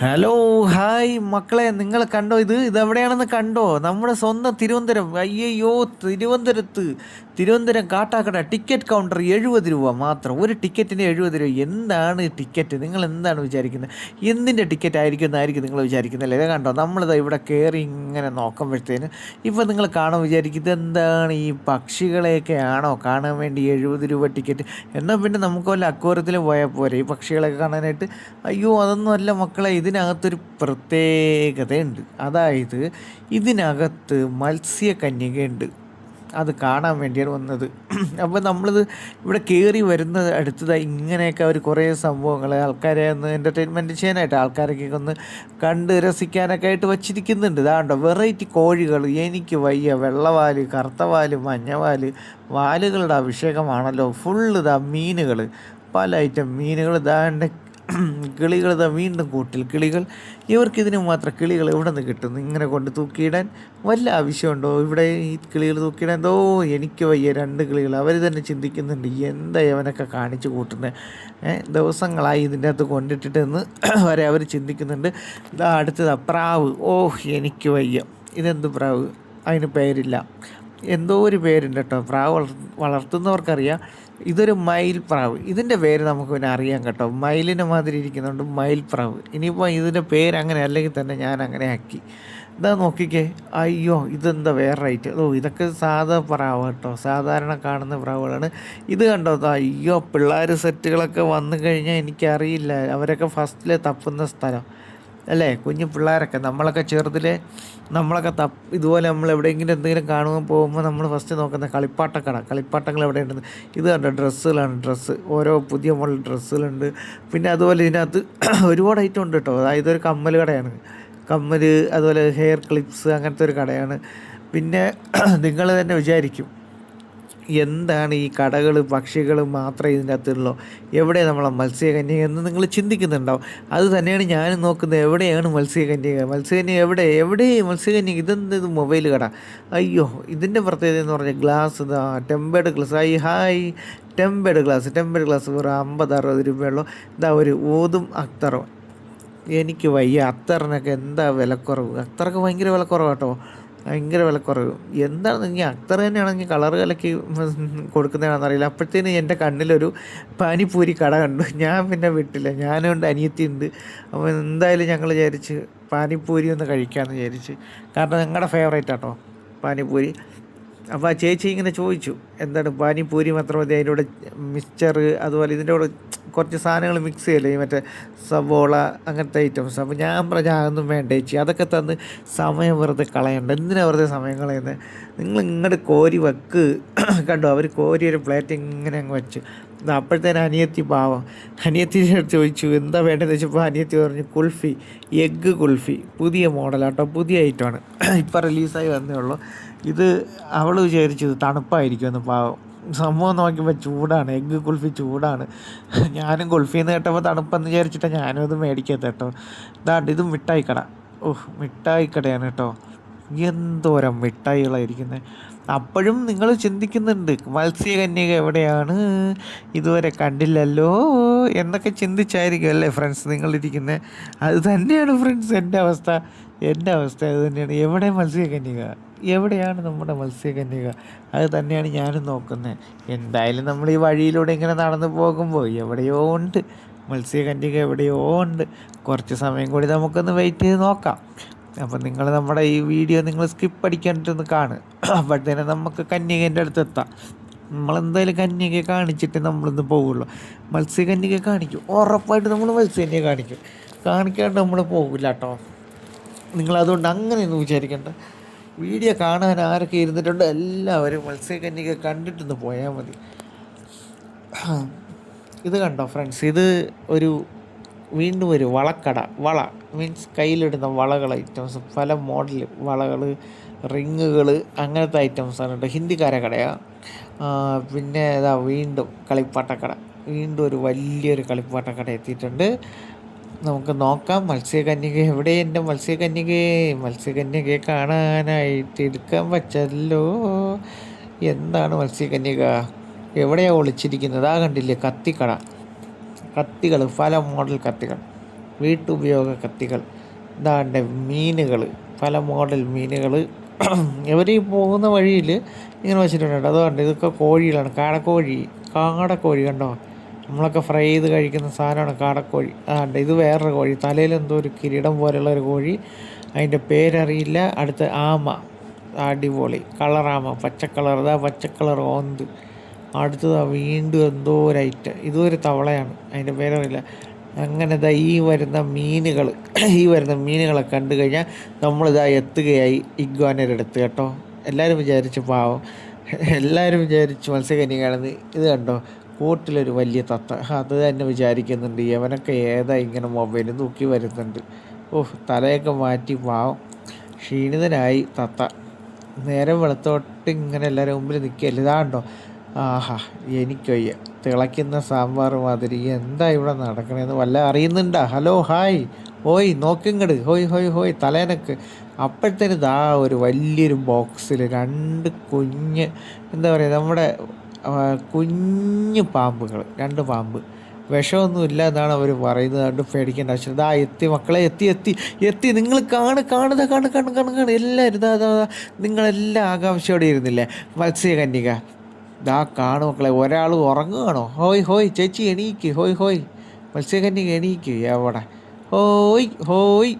Hello hi മക്കളെ നിങ്ങൾ കണ്ടോ ഇത്? ഇതെവിടെയാണെന്ന് കണ്ടോ? നമ്മുടെ സ്വന്തം തിരുവനന്തപുരം. അയ്യയ്യോ തിരുവനന്തപുരത്ത്. തിരുവനന്തപുരം കാട്ടാക്കട ടിക്കറ്റ് കൗണ്ടർ എഴുപത് രൂപ മാത്രം. ഒരു ടിക്കറ്റിന് എഴുപത് രൂപ. എന്താണ് ടിക്കറ്റ്? നിങ്ങൾ എന്താണ് വിചാരിക്കുന്നത്? എന്തിന്റെ ടിക്കറ്റ് ആയിരിക്കും എന്നായിരിക്കും നിങ്ങൾ വിചാരിക്കുന്നത് അല്ലേ? കണ്ടോ? നമ്മളിത് ഇവിടെ കയറി ഇങ്ങനെ നോക്കുമ്പോഴത്തേന് ഇപ്പം നിങ്ങൾ കാണാൻ വിചാരിക്കുന്നത് എന്താണ്? ഈ പക്ഷികളെയൊക്കെ ആണോ കാണാൻ വേണ്ടി എഴുപത് രൂപ ടിക്കറ്റ്? എന്നാൽ പിന്നെ നമുക്ക് വല്ല അക്വാരത്തിൽ പോയാൽ പോരെ ഈ പക്ഷികളൊക്കെ കാണാനായിട്ട്? അയ്യോ അതൊന്നും അല്ല മക്കളെ. ഇതിനകത്തൊരു പ്രത്യേകതയുണ്ട്. അതായത് ഇതിനകത്ത് മത്സ്യകന്യകയുണ്ട്. അത് കാണാൻ വേണ്ടിയാണ് വന്നത്. അപ്പോൾ നമ്മളിത് ഇവിടെ കയറി വരുന്ന അടുത്തതായി ഇങ്ങനെയൊക്കെ അവർ കുറേ സംഭവങ്ങൾ ആൾക്കാരെ ഒന്ന് എന്റർടൈൻമെന്റ് ചെയ്യാനായിട്ട് ആൾക്കാരൊക്കെ ഒന്ന് കണ്ട് രസിക്കാനൊക്കെ ആയിട്ട് വച്ചിരിക്കുന്നുണ്ട്. ഇതാണ്ടോ വെറൈറ്റി കോഴികൾ എനിക്ക് വയ്യ വെള്ളവാൽ കറുത്തവാൽ മഞ്ഞവാൽ വാലുകളുടെ അഭിഷേകമാണല്ലോ. ഫുള്ള് ഇതാ മീനുകൾ പല ഐറ്റം മീനുകൾ ഇതാണ്ട് കിളികൾ ഇതാ വീണ്ടും കൂട്ടിൽ. കിളികൾ ഇവർക്കിതിന് മാത്രം കിളികൾ എവിടെ നിന്ന് കിട്ടുന്നു. ഇങ്ങനെ കൊണ്ട് തൂക്കിയിടാൻ വല്ല ആവശ്യമുണ്ടോ? ഇവിടെ ഈ കിളികൾ തൂക്കിയിടാൻ എന്തോ എനിക്ക് വയ്യ. രണ്ട് കിളികൾ. അവർ തന്നെ ചിന്തിക്കുന്നുണ്ട് എന്താ അവനൊക്കെ കാണിച്ചു കൂട്ടുന്നത് ദിവസങ്ങളായി ഇതിന്റെ അകത്ത് കൊണ്ടിട്ടിട്ടെന്ന് വരെ അവർ ചിന്തിക്കുന്നുണ്ട്. ഇതാ അടുത്തത് പ്രാവ്. ഓഹ് എനിക്ക് വയ്യ. ഇതെന്ത് പ്രാവ്? അതിന് പേരില്ല. എന്തോ ഒരു പേരുണ്ട് കേട്ടോ. പ്രാവ് വളർ വളർത്തുന്നവർക്കറിയാം. ഇതൊരു മയിൽ പ്രാവ്. ഇതിന്റെ പേര് നമുക്ക് പിന്നെ അറിയാം കേട്ടോ. മയിലിനെ മാതിരി ഇരിക്കുന്നുണ്ട് മയിൽ പ്രാവ്. ഇനിയിപ്പോൾ ഇതിന്റെ പേര് അങ്ങനെ അല്ലെങ്കിൽ തന്നെ ഞാൻ അങ്ങനെ ആക്കി. ഇതാ നോക്കിക്കേ. അയ്യോ ഇതെന്താ വേറെ റൈറ്റ്? ഓ ഇതൊക്കെ സാധാ പ്രാവ് കേട്ടോ. സാധാരണ കാണുന്ന പ്രാവുകളാണ്. ഇത് കണ്ടോ? അയ്യോ പിള്ളേർ സെറ്റുകളൊക്കെ വന്നു കഴിഞ്ഞാൽ എനിക്കറിയില്ല. അവരൊക്കെ ഫസ്റ്റിലെ തപ്പുന്ന സ്ഥലം. അല്ലേ? കുഞ്ഞു പിള്ളേരൊക്കെ നമ്മളൊക്കെ ചെറുതിൽ നമ്മളൊക്കെ തപ്പ് ഇതുപോലെ നമ്മൾ എവിടെയെങ്കിലും എന്തെങ്കിലും കാണുമ്പോൾ പോകുമ്പോൾ നമ്മൾ ഫസ്റ്റ് നോക്കുന്ന കളിപ്പാട്ടക്കട. കളിപ്പാട്ടങ്ങൾ എവിടെ ഉണ്ടെന്ന് ഇത് കണ്ടോ? ഡ്രസ്സുകളാണ്. ഡ്രസ്സ്. ഓരോ പുതിയ മോഡൽ ഡ്രസ്സുകളുണ്ട്. പിന്നെ അതുപോലെ ഇതിനകത്ത് ഒരുപാട് ഐറ്റം ഉണ്ട് കേട്ടോ. അതായത് ഒരു കമ്മൽ കടയാണ്. കമ്മൽ അതുപോലെ ഹെയർ ക്ലിപ്സ് അങ്ങനത്തെ ഒരു കടയാണ്. പിന്നെ നിങ്ങൾ തന്നെ വിചാരിക്കും. എന്താണ് ഈ കടകൾ പക്ഷികൾ മാത്രമേ ഇതിന്റെ അകത്തുള്ളൂ? എവിടെ നമ്മളെ മത്സ്യകന്യക എന്ന് നിങ്ങൾ ചിന്തിക്കുന്നുണ്ടാവും. അത് തന്നെയാണ് ഞാനും നോക്കുന്നത്. എവിടെയാണ് മത്സ്യകന്യക? മത്സ്യകന്യക എവിടെ? എവിടെ മത്സ്യകന്യക ഇതെന്ത് ഇത് മൊബൈൽ കട? അയ്യോ ഇതിന്റെ പ്രത്യേകത എന്ന് പറഞ്ഞാൽ ഗ്ലാസ് ഇതാ ടെമ്പേർഡ് ഗ്ലാസ്. ഐ ഹായ് ടെമ്പേർഡ് ഗ്ലാസ്. ടെമ്പേർഡ് ഗ്ലാസ് വെറും അമ്പത് അറുപത് രൂപയുള്ളൂ. ഇതാ ഒരു ഓതും അക്തറും എനിക്ക് വയ്യ. അത്തറിനൊക്കെ എന്താ വിലക്കുറവ്? അത്തറൊക്കെ ഭയങ്കര വിലക്കുറവ് കേട്ടോ ഭയങ്കര വിലക്കുറവ്. എന്താണ് ഇനി അക്തർ തന്നെയാണെങ്കിൽ കളർ കലക്കി കൊടുക്കുന്നതാണെന്ന് അറിയില്ല അപ്പോഴത്തേനും എന്റെ കണ്ണിലൊരു പാനിപ്പൂരി കട കണ്ടു. ഞാൻ പിന്നെ വിട്ടില്ല. ഞാനുണ്ട് അനിയത്തിയുണ്ട്. അപ്പോൾ എന്തായാലും ഞങ്ങൾ വിചാരിച്ച് പാനിപ്പൂരി ഒന്ന് കഴിക്കാമെന്ന് വിചാരിച്ച്. കാരണം ഞങ്ങളുടെ ഫേവറേറ്റ് ആട്ടോ പാനിപ്പൂരി. അപ്പോൾ ആ ചേച്ചി ഇങ്ങനെ ചോദിച്ചു എന്താണ് പാനിപ്പൂരി മാത്രം മതി അതിന്റെ കൂടെ മിക്സ്ചർ അതുപോലെ ഇതിന്റെ കൂടെ കുറച്ച് സാധനങ്ങൾ മിക്സ് ചെയ്യല്ലേ? മറ്റേ സവോള അങ്ങനത്തെ ഐറ്റംസ് അപ്പോൾ ഞാൻ പറഞ്ഞ അതൊന്നും വേണ്ട ചേച്ചി. അതൊക്കെ തന്ന് സമയം വെറുതെ കളയണ്ട. എന്തിനാണ് വെറുതെ സമയം കളയുന്നത് നിങ്ങൾ ഇങ്ങോട്ട് കോരി വെക്ക്. കണ്ടോ? അവർ കോരി ഒരു പ്ലേറ്റ് ഇങ്ങനെ അങ്ങ് വെച്ച്. അപ്പോഴത്തേനും അനിയത്തി പാവം. അനിയത്തി ചോദിച്ചു എന്താ വേണ്ടതെന്ന് വെച്ചപ്പോൾ അനിയത്തി പറഞ്ഞു കുൽഫി എഗ്ഗ് കുൽഫി പുതിയ മോഡലാട്ടോ പുതിയ ഐറ്റമാണ് ഇപ്പം റിലീസായി വന്നേ ഉള്ളൂ. ഇത് അവൾ വിചാരിച്ചത് തണുപ്പായിരിക്കുമെന്ന് പാവം. സംഭവം നോക്കിയപ്പോൾ ചൂടാണ് എഗ്ഗ് കുൽഫി ചൂടാണ്. ഞാനും കുൽഫി എന്ന് കേട്ടപ്പോൾ തണുപ്പെന്ന് വിചാരിച്ചിട്ട് ഞാനും അത് മേടിക്കാത്ത കേട്ടോ. ഇതാണ്ട് ഇത് മിഠായി കട ഓഹ് മിഠായി കടയാണ് കേട്ടോ. എന്തോരം മിഠായികളായിരിക്കുന്നത് അപ്പോഴും നിങ്ങൾ ചിന്തിക്കുന്നുണ്ട് മത്സ്യകന്യക എവിടെയാണ്? ഇതുവരെ കണ്ടില്ലല്ലോ എന്നൊക്കെ ചിന്തിച്ചായിരിക്കും അല്ലേ ഫ്രണ്ട്സ് നിങ്ങളിരിക്കുന്നത് അത് തന്നെയാണ് ഫ്രണ്ട്സ് എന്റെ അവസ്ഥ. എന്റെ അവസ്ഥ അത് തന്നെയാണ്. എവിടെ മത്സ്യകന്യക എവിടെയാണ് നമ്മുടെ മത്സ്യകന്യക അത് തന്നെയാണ് ഞാനും നോക്കുന്നത് എന്തായാലും നമ്മൾ ഈ വഴിയിലൂടെ ഇങ്ങനെ നടന്നു പോകുമ്പോൾ എവിടെയോ ഉണ്ട്. മത്സ്യകന്യക എവിടെയോ ഉണ്ട്. കുറച്ച് സമയം കൂടി നമുക്കൊന്ന് വെയിറ്റ് ചെയ്ത് നോക്കാം. അപ്പം നിങ്ങൾ നമ്മുടെ ഈ വീഡിയോ നിങ്ങൾ സ്കിപ്പ് അടിക്കാണ്ടിട്ടൊന്ന് കാണുക. അപ്പോഴത്തേനും നമുക്ക് കന്യകേന്റെ അടുത്ത് എത്താം. നമ്മളെന്തായാലും കന്യകയെ കാണിച്ചിട്ട് നമ്മളിന്ന് പോവുള്ളൂ. മത്സ്യകന്യകയെ കാണിക്കും. ഉറപ്പായിട്ട് നമ്മൾ മത്സ്യകന്യയെ കാണിക്കും. കാണിക്കാണ്ട് നമ്മൾ പോകില്ല കേട്ടോ നിങ്ങളതുകൊണ്ട് അങ്ങനെയൊന്നും വിചാരിക്കേണ്ട. വീഡിയോ കാണാൻ ആരൊക്കെ ഇരുന്നിട്ടുണ്ട് എല്ലാവരും മത്സ്യകന്യക കണ്ടിട്ടൊന്ന് പോയാൽ മതി. ഇത് കണ്ടോ ഫ്രണ്ട്സ് ഇത് ഒരു വീണ്ടും ഒരു വളക്കട വള മീൻസ് കയ്യിലിടുന്ന വളകൾ ഐറ്റംസ് പല മോഡൽ വളകൾ റിങ്ങുകൾ അങ്ങനത്തെ ഐറ്റംസ് ആണ് കേട്ടോ ഹിന്ദിക്കാര കടയാണ് പിന്നെ ഇതാ വീണ്ടും കളിപ്പാട്ടക്കട. വീണ്ടും ഒരു വലിയൊരു കളിപ്പാട്ടക്കട എത്തിയിട്ടുണ്ട്. നമുക്ക് നോക്കാം. മത്സ്യകന്യക എവിടെ എന്റെ മത്സ്യകന്യകയെ മത്സ്യകന്യകയെ കാണാനായിട്ട് എടുക്കാൻ പറ്റല്ലോ. എന്താണ് മത്സ്യകന്യക? എവിടെയാണ് ഒളിച്ചിരിക്കുന്നത്? ആ കണ്ടില്ലേ കത്തിക്കട. കത്തികൾ പല മോഡൽ കത്തികൾ വീട്ടുപയോഗ കത്തികൾ ഇതാണ്ട് മീനുകൾ. പല മോഡൽ മീനുകൾ. ഇവർ ഈ പോകുന്ന വഴിയിൽ ഇങ്ങനെ വെച്ചിട്ടുണ്ട് അതുകൊണ്ട് ഇതൊക്കെ കോഴികളാണ്. കാടക്കോഴി കാടക്കോഴി കണ്ടോ? നമ്മളൊക്കെ ഫ്രൈ ചെയ്ത് കഴിക്കുന്ന സാധനമാണ് കാടക്കോഴി. അതുകൊണ്ട് ഇത് വേറൊരു കോഴി. തലയിൽ എന്തോ ഒരു കിരീടം പോലെയുള്ള ഒരു കോഴി. അതിന്റെ പേരറിയില്ല. അടുത്ത ആമ. അടിപൊളി. കളറാമ പച്ചക്കളർ ഇതാ പച്ചക്കളർ ഓന്ത്. അടുത്തതാ വീണ്ടും എന്തോ ഒരു ഐറ്റം ഇതും ഒരു തവളയാണ്. അതിന്റെ പേരറിയില്ല. അങ്ങനെ ഇതാ ഈ വരുന്ന മീനുകൾ ഈ വരുന്ന മീനുകളെ കണ്ടു കഴിഞ്ഞാൽ നമ്മളിതാ എത്തുകയായി ഇഗ്വാനയുടെ അടുത്ത് കേട്ടോ. എല്ലാവരും വിചാരിച്ചു പാവം. എല്ലാവരും വിചാരിച്ചു മത്സ്യകന്യകാണെന്ന് ഇത് കണ്ടോ? കൂട്ടിലൊരു വലിയ തത്ത. അത് തന്നെ വിചാരിക്കുന്നുണ്ട്. യവനൊക്കെ ഏതാ ഇങ്ങനെ മൊബൈൽ നോക്കി വരുന്നുണ്ട്. ഓ തലയൊക്കെ മാറ്റി പാവം. ക്ഷീണിതനായി തത്ത. നേരം വെളുത്തോട്ട് ഇങ്ങനെ എല്ലാവരും മുമ്പിൽ നിൽക്കുക ഇതാണ്ടോ ആഹാ എനിക്കൊയ്യ. തിളയ്ക്കുന്ന സാമ്പാർ മാതിരി. എന്താ ഇവിടെ നടക്കണേന്ന് വല്ല അറിയുന്നുണ്ടാ? Hello hi. ഓയ് നോക്കിങ്ങട്. ഹോയ് ഹോയ് ഹോയ് തലേനക്ക്. അപ്പോഴത്തേന് ദാ ഒരു വലിയൊരു ബോക്സിൽ രണ്ട് കുഞ്ഞ് എന്താ പറയുക നമ്മുടെ കുഞ്ഞ് പാമ്പുകൾ രണ്ട് പാമ്പ്. വിഷമൊന്നുമില്ല എന്നാണ് അവർ പറയുന്നത്. അതുകൊണ്ട് പേടിക്കേണ്ട ആവശ്യം ഇതാ എത്തി മക്കളെ എത്തി എത്തി എത്തി. നിങ്ങൾ കാണ് കാണുക കാണു കാണു കാണു കാണു എല്ലാവരും ഇതാ. നിങ്ങളെല്ലാം ആകാംക്ഷയോടെ ഇരുന്നില്ലേ? മത്സ്യകന്യക ദാ കാണു മക്കളെ ഒരാൾ ഉറങ്ങുകയാണോ? ഹോയ് ഹോയ് ചേച്ചി എണീക്ക് ഹോയ് ഹോയ്. മത്സ്യകന്യക എണീക്ക് എവിടെ? ഹോയ് ഹോയ്.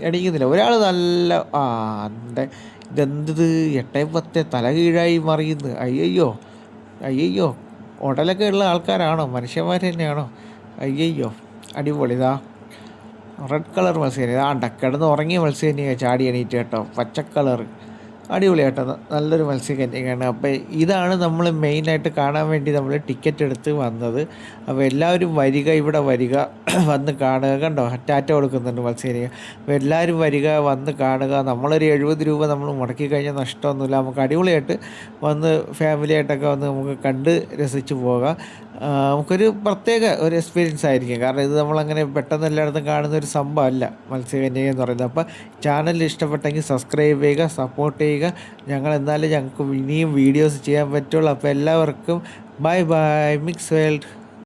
എണീക്കുന്നില്ല. ഒരാൾ നല്ല ആ എന്റെ ഇതെന്തത്? എട്ടേ പത്തെ തല കീഴായി മറിയുന്നു. അയ്യയ്യോ അയ്യയ്യോ. ഉടലൊക്കെ ഉള്ള ആൾക്കാരാണോ? മനുഷ്യന്മാർ തന്നെയാണോ? അയ്യയ്യോ അടിപൊളി. ഇതാ റെഡ് കളർ മത്സ്യം ആ കിടന്ന് ഉറങ്ങിയ മത്സ്യം ചാടി എണീറ്റ് കേട്ടോ. പച്ച കളർ അടിപൊളി കേട്ടോ ന- നല്ലൊരു മത്സ്യകന്യകയാണ്. അപ്പോൾ ഇതാണ് നമ്മൾ മെയിനായിട്ട് കാണാൻ വേണ്ടി നമ്മൾ ടിക്കറ്റ് എടുത്ത് വന്നത്. അപ്പോൾ എല്ലാവരും വരിക ഇവിടെ വരിക വന്ന് കാണുക. കണ്ടോ? ടാറ്റ കൊടുക്കുന്നുണ്ട് മത്സ്യകന്യക. അപ്പോൾ എല്ലാവരും വരിക വന്ന് കാണുക. നമ്മളൊരു എഴുപത് രൂപ നമ്മൾ മുടക്കി കഴിഞ്ഞാൽ നഷ്ടമൊന്നുമില്ല. നമുക്ക് അടിപൊളിയായിട്ട് വന്ന് ഫാമിലിയായിട്ടൊക്കെ വന്ന് നമുക്ക് കണ്ട് രസിച്ച് പോകാം. നമുക്കൊരു പ്രത്യേക ഒരു എക്സ്പീരിയൻസ് ആയിരിക്കും. കാരണം ഇത് നമ്മളങ്ങനെ പെട്ടെന്ന് എല്ലായിടത്തും കാണുന്ന ഒരു സംഭവമല്ല. മത്സ്യകന്യക എന്ന് പറയുന്നത്. അപ്പോൾ ചാനൽ ഇഷ്ടപ്പെട്ടെങ്കിൽ സബ്സ്ക്രൈബ് ചെയ്യുക സപ്പോർട്ട് ചെയ്യുക. ഞങ്ങൾ എന്നാലും ഞങ്ങൾക്ക് ഇനിയും വീഡിയോസ് ചെയ്യാൻ പറ്റുള്ളൂ. അപ്പോൾ എല്ലാവർക്കും ബൈ ബൈ മിക്സ് വേൾഡ്